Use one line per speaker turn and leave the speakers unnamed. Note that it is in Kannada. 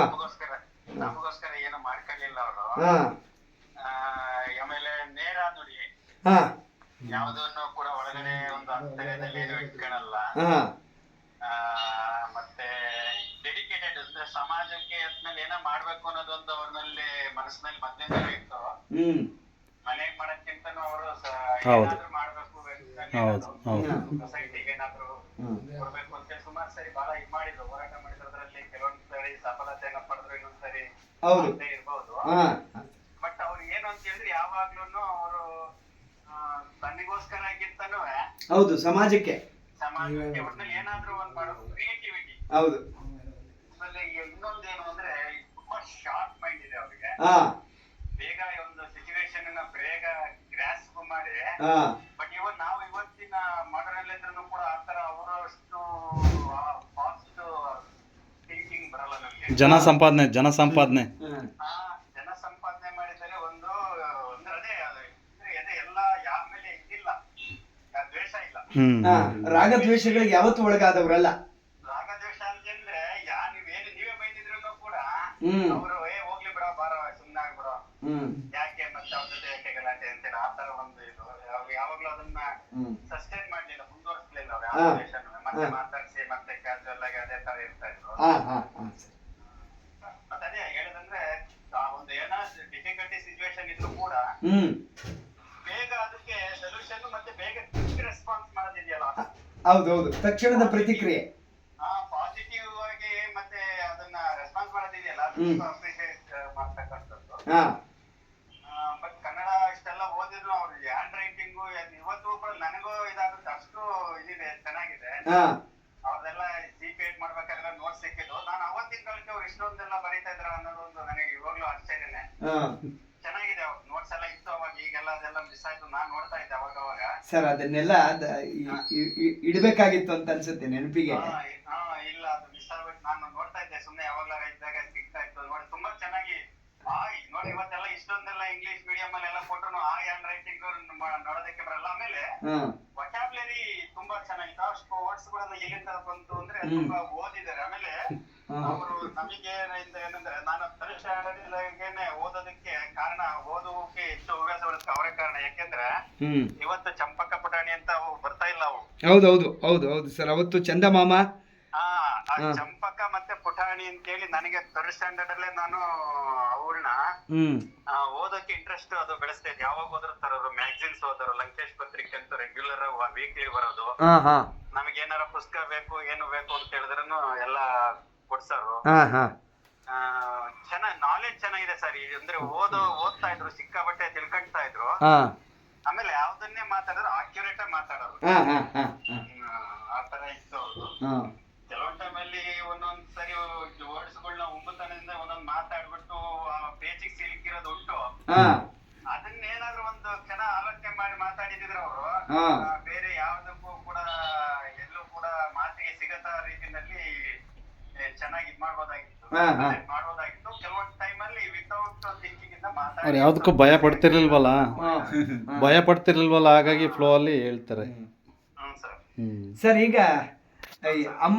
ನಮಗೋಸ್ಕರ ನಮಗೋಸ್ಕರ ಏನು ಮಾಡ್ಕೊಳ್ಳಿಲ್ಲ ಅವರು. ಆಮೇಲೆ ನೇರ ನುಡಿ. ಯಾವುದನ್ನು ಕೂಡ ಒಳಗಡೆ ಒಂದು ಅಂತರ್ಯದಲ್ಲಿ ಏನು ಇಟ್ಕೊಳಲ್ಲ. ಆ, ಮತ್ತೆ ಡೆಡಿಕೇಟೆಡ್ ಅಂದ್ರೆ ಸಮಾಜಕ್ಕೆ ಅದ್ಮೇಲೆ ಏನೋ ಮಾಡ್ಬೇಕು ಅನ್ನೋದೊಂದು ಅವ್ರಲ್ಲಿ ಮನಸ್ಸಿನಲ್ಲಿ ಮೊದ್ಲಿಂದಲೂ ಇತ್ತು.
ಹ್ಮ್.
ಮನೆಗ್ ಮಾಡಕ್ಕಿಂತನೂ ಅವರು. ಏನಾದ್ರೂ ಮಾಡ್ಬೇಕು
ಹೌದು, ಹೌದು.
ಸೊಸೈಟಿಗೆ ಏನಾದ್ರು
ಹ್ಮ್.
ಕೊಡ್ಬೇಕು ಸುಮಾರು ಸರಿ ಬಹಳ ಇದ್ ಮಾಡಿದ್ರು ಹೋರಾಟ ಮಾಡಿದ್ರಲ್ಲಿ ಕೆಲವೊಂದ್ ಸರಿ ಸಫಲತೆಯನ್ನ ಪಡೆದ್ರು ಇನ್ನೊಂದ್ ಸರಿ
ಹೌದು.
ಇರ್ಬೋದು. ಬಟ್ ಅವ್ರು ಏನು ಅಂತ ಹೇಳಿದ್ರೆ ಯಾವಾಗ್ಲೂ ಅವರು ತನ್ನಿಗೋಸ್ಕರ ಆಗಿರ್ತಾನು
ಹೌದು ಸಮಾಜಕ್ಕೆ.
ಸಮಾಜಕ್ಕೆ. ಒಟ್ಟಿನಲ್ಲಿ ಏನಾದ್ರೂ ಒಂದ್ ಮಾಡೋದು ಕ್ರಿಯೇಟಿವಿಟಿ
ಹೌದು.
ಆಮೇಲೆ ಇನ್ನೊಂದೇನು ಅಂದ್ರೆ ತುಂಬಾ ಶಾರ್ಪ್ ಮೈಂಡ್ ಇದೆ ಅವ್ರಿಗೆ. ಬೇಗ ಒಂದು ಸಿಚುವೇಶನ್ ಅನ್ನ ಬೇಗ ಗ್ರಾಸ್ಪ್ ಮಾಡಿ. ಬಟ್ ಇವನ್ ನಾವು ಇವತ್ತಿನ ಮಾಡರ್ನ್ ಕೂಡ ಆತರ ಅವರಷ್ಟು ಫಾಸ್ಟ್ ಥಿಂಕಿಂಗ್ ಬರಲ್ಲ ನಮ್ಗೆ
ಜನ ಸಂಪಾದನೆ ಜನ ಸಂಪಾದನೆ.
ಜನ ಸಂಪಾದನೆ ಮಾಡಿದರೆ ಒಂದು ಅಂದ್ರೆ ಅದೇ ಅದು ಅಂದ್ರೆ ಅದೇ ಎಲ್ಲ ಯಾರ ಮೇಲೆ ಇದಿಲ್ಲ ಯಾ- ದ್ವೇಷ ಇಲ್ಲ.
ಹ್ಮ್.
ಹಾ ರಾಗದ್ವೇಷಗಳಿಗೆ ಯಾವತ್ತೂ ಒಳಗಾದವರಲ್ಲ.
ರಾಗದ್ವೇಷ ಅಂತಂದ್ರೆ ಯಾ ನೀವೇನು ನೀವೇ ಬೈದಿದ್ರು ಕೂಡ
ಹ್ಮ್.
ಅವರು ಏ ಹೋಗ್ಲಿ ಬಿಡ ಬಾರ ಸುಮ್ಮನೆ ಆಗ್ಬಿಡೋ.
ಹ್ಮ್.
ಯಾಕೆ ಮತ್ತೆ ಅವ್ರ ಜೊತೆ ಯಾಕೆ ಗಲಾಟೆ ಅಂತೇಳಿ ಆ ತರ ಒಂದು ಇದು. ಅವ್ರು ಯಾವಾಗ್ಲೂ ಅದನ್ನ
ಹ್ಮ್.
ಸಸ್ಟೈನ್ ಮಾಡ್ಲಿಲ್ಲ. ಮುಂದುವರಿಸ್ಲಿಲ್ಲ ಅವ್ರು
ಹಾ.
ದ್ವೇಷನೂ. ಮತ್ತೆ
ಹಾ.
ಮಾತಾಡ್ಸಿ ಮತ್ತೆ ಕ್ಯಾಶುವಲ್ ಆಗಿ ಅದೇ ತರ ಇರ್ತಾ ಇದ್ರು.
ಹಾ ಹಾ. ಹ್ಮ್.
ಬೇಗ ಅದಕ್ಕೆ ಸೊಲ್ಯೂಷನ್ ಮತ್ತೆ ಬೇಗ ರೆಸ್ಪಾನ್ಸ್ ಮಾಡೋದಿದೆಯಲ್ಲ?
ಹೌದೌದು. ತಕ್ಷಣದ ಪ್ರತಿಕ್ರಿಯೆ.
ಆ ಪಾಸಿಟಿವ್ ಆಗಿ ಮತ್ತೆ ಅದನ್ನ ರೆಸ್ಪಾನ್ಸ್ ಮಾಡೋದಿದೆಯಲ್ಲ?
ಹ್ಮ್.
ಅಪ್ರಿಶಿಯೇಟ್ ಮಾಡ್ತಕ್ಕಂಥದ್ದು.
ಹಾ.
ಬಟ್ ಕನ್ನಡ ಇಷ್ಟೆಲ್ಲ ಓದಿದ್ರು ಅವ್ರ ಹ್ಯಾಂಡ್ ರೈಟಿಂಗು ಇವತ್ತು ಕೂಡ ನನಗೂ ಇದಾಗುತ್ತೆ. ಅಷ್ಟು ಇದಿದೆ ಚೆನ್ನಾಗಿದೆ.
ಹಾ.
ಅವ್ರದೆಲ್ಲ ಜಿ ಪಿ ಎಡ್ ಮಾಡ್ಬೇಕಾದ್ರೆ ನೋಟ್ಸ್ ಸಿಕ್ಕಿದ್ದು. ನಾನು ಅವತ್ತಿನ ಕಾಲಕ್ಕೆ ಅವ್ರು ಇಷ್ಟೊಂದೆಲ್ಲ ಬರೀತಾ ಇದ್ರ ಅನ್ನೋದು ಒಂದು ನನಗೆ ಇವಾಗ್ಲೂ ಆಶ್ಚರ್ಯನೇ.
ಹಾ
ಚೆನ್ನಾಗಿದೆ ಅವ್ರ ನೋಟ್ಸ್ ಎಲ್ಲ ಇತ್ತು ಅವಾಗ ಈಗೆಲ್ಲ ಅದೆಲ್ಲ ಮಿಸ್ ಆಯ್ತು ನಾನ್ ನೋಡ್ತಾ ಇದ್ದೆ ಅವಾಗ ಅವಾಗ
ಸರ್ ಅದನ್ನೆಲ್ಲ ಇಡಬೇಕಾಗಿತ್ತು ಇ- ಇ- ಇ- ಇಡ್ಬೇಕಾಗಿತ್ತು ಅಂತ ಅನ್ಸುತ್ತೆ ನೆನಪಿಗೆ.
ಇಲ್ಲ ಅದು ಮಿಸ್ ಆಗ್ಬಿಟ್ಟು ನಾನು ನೋಡ್ತಾ ಇದ್ದೆ ಸುಮ್ನೆ ಯಾವಾಗ್ಲಾರ ಇದ್ದಾಗ ಸಿಗ್ತಾ ಇತ್ತು. ನೋಡಿ ತುಂಬಾ ಚೆನ್ನಾಗಿ ಆ ನೋಡಿ ಇವತ್ತೆಲ್ಲ ಇಷ್ಟೊಂದೆಲ್ಲ ಇಂಗ್ಲಿಷ್ ಮೀಡಿಯಂ ಅಲ್ಲಿ ಎಲ್ಲ ಕೊಟ್ಟರು ಹಾಗೆ ಹ್ಯಾಂಡ್ ರೈಟಿಂಗ್ ನೋಡೋದಕ್ಕೆ ಬರಲ್ಲ. ಆಮೇಲೆ ವೊಕ್ಯಾಬ್ಲರಿ ತುಂಬಾ ಚೆನ್ನಾಗಿತ್ತು. ಅಷ್ಟು ವರ್ಡ್ಸ್ ಗಳನ್ನ ಎಲ್ಲಿಂದ ಬಂತು ಅಂದ್ರೆ. ತುಂಬಾ. ಅವರು ನಮಗೆ ಏನಿದೆ ಏನಂದ್ರೆ ನಾನು ಪರೀಕ್ಷೆ ಓದೋದಕ್ಕೆ ಕಾರಣ ಓದುವಕ್ಕೆ ಹೆಚ್ಚು ಹವ್ಯಾಸ ಬರುತ್ತೆ ಅವರೇ ಕಾರಣ. ಯಾಕೆಂದ್ರೆ ಇವತ್ತು ಚಂಪಕ ಪುಟಾಣಿ ಅಂತ ಅವು ಬರ್ತಾ ಇಲ್ಲ ಅವು.
ಹೌದೌದು ಹೌದು ಹೌದು ಸರ್. ಅವತ್ತು ಚಂದಮಾಮ.
ಆ ಆ ಚಂಪಕ ಮತ್ತೆ ಪುಟಾಣಿ ಅಂತ ಹೇಳಿ ನನಗೆ ಥರ್ಡ್ ಸ್ಟ್ಯಾಂಡರ್ಡ್ ಅಲ್ಲೇ ನಾನು ಅವ್ರನ್ನ ಓದೋಕೆ ಇಂಟ್ರೆಸ್ಟ್ ಅದು ಬೆಳೆಸ್ತಾ ಇದ್ದೆ. ಯಾವಾಗ ಹೋದ್ರು ತರೋರು ಮ್ಯಾಗಝಿನ್ಸ್ ಓದೋರು ಲಂಕೇಶ್ ಪತ್ರಿಕೆ ಅಂತ ರೆಗ್ಯುಲರ್ ವೀಕ್ಲಿ ಬರೋದು. ನಮಗೆ ಏನಾರ ಪುಸ್ತಕ ಬೇಕು ಏನು ಬೇಕು ಅಂತ ಹೇಳಿದ್ರೂ ಎಲ್ಲ ಕೊಡ್ಸೋರು.
ಹಾ ಹಾ.
ಚೆನ್ನಾಗಿ ನಾಲೆಜ್ ಚೆನ್ನಾಗಿದೆ ಸರ್ ಅಂದ್ರೆ ಓದೋ ಓದ್ತಾ ಇದ್ರು ಸಿಕ್ಕಾಪಟ್ಟೆ ತಿಳ್ಕೊಳ್ತಾ ಇದ್ರು.
ಹಾ.
ಆಮೇಲೆ ಯಾವ್ದನ್ನೇ ಮಾತಾಡಿದ್ರು ಆಕ್ಯುರೇಟ್ ಆಗಿ ಮಾತಾಡೋರು.
ಹಾ ಹಾ ಹಾ ಹಾ.
ಆ ತರ ಇತ್ತು ಅವ್ರ್ದು.
ಹಾ.
ಕೆಲವೊಂದ್ ಟೈಮ್ ಅಲ್ಲಿ ಒಂದೊಂದ್ ಸರಿ ವರ್ಡ್ಸ್ಗಳನ್ನ ಉಂಬತನದಿಂದ ಒಂದೊಂದ್ ಮಾತಾಡ್ಬಿಟ್ಟು ಆ ಪೇಜಿಗೆ ಸಿಲುಕಿರೋದು ಉಂಟು.
ಹಾ.
ಅದನ್ನೇನಾದ್ರೂ ಒಂದು ಕ್ಷಣ ಆಲೋಚನೆ ಮಾಡಿ ಮಾತಾಡಿದ್ರೆ ಅವರು.
ಹಾ.
ಬೇರೆ ಯಾವ್ದಕ್ಕೂ ಕೂಡ ಎಲ್ಲೂ ಕೂಡ ಮಾತಿಗೆ ಸಿಗತ ರೀತಿನಲ್ಲಿ ಏ, ಚೆನ್ನಾಗಿ ಇದ್ ಮಾಡ್ಬೋದಾಗಿತ್ತು
ಹಾ, ಹಾ.
Connect ಮಾಡ್ಬೋದಾಗಿತ್ತು ಕೆಲವೊಂದು ಟೈಮ್ ಅಲ್ಲಿ ವಿತೌಟ್ ಥಿಂಕಿಂಗ್ ಇಂದ
ಅವ್ರು
ಯಾವ್ದಕ್ಕೂ
ಯಾವುದಕ್ಕೂ ಭಯ ಪಡ್ತಿರ್ಲಿಲ್ವಲ್ಲ. ಭಯ ಪಡ್ತಿರ್ಲಿಲ್ವಲ್ಲ? ಹಾಗಾಗಿ ಫ್ಲೋ ಅಲ್ಲಿ ಹೇಳ್ತಾರೆ.
ಸರ್.
ಈಗ ಅಮ್ಮ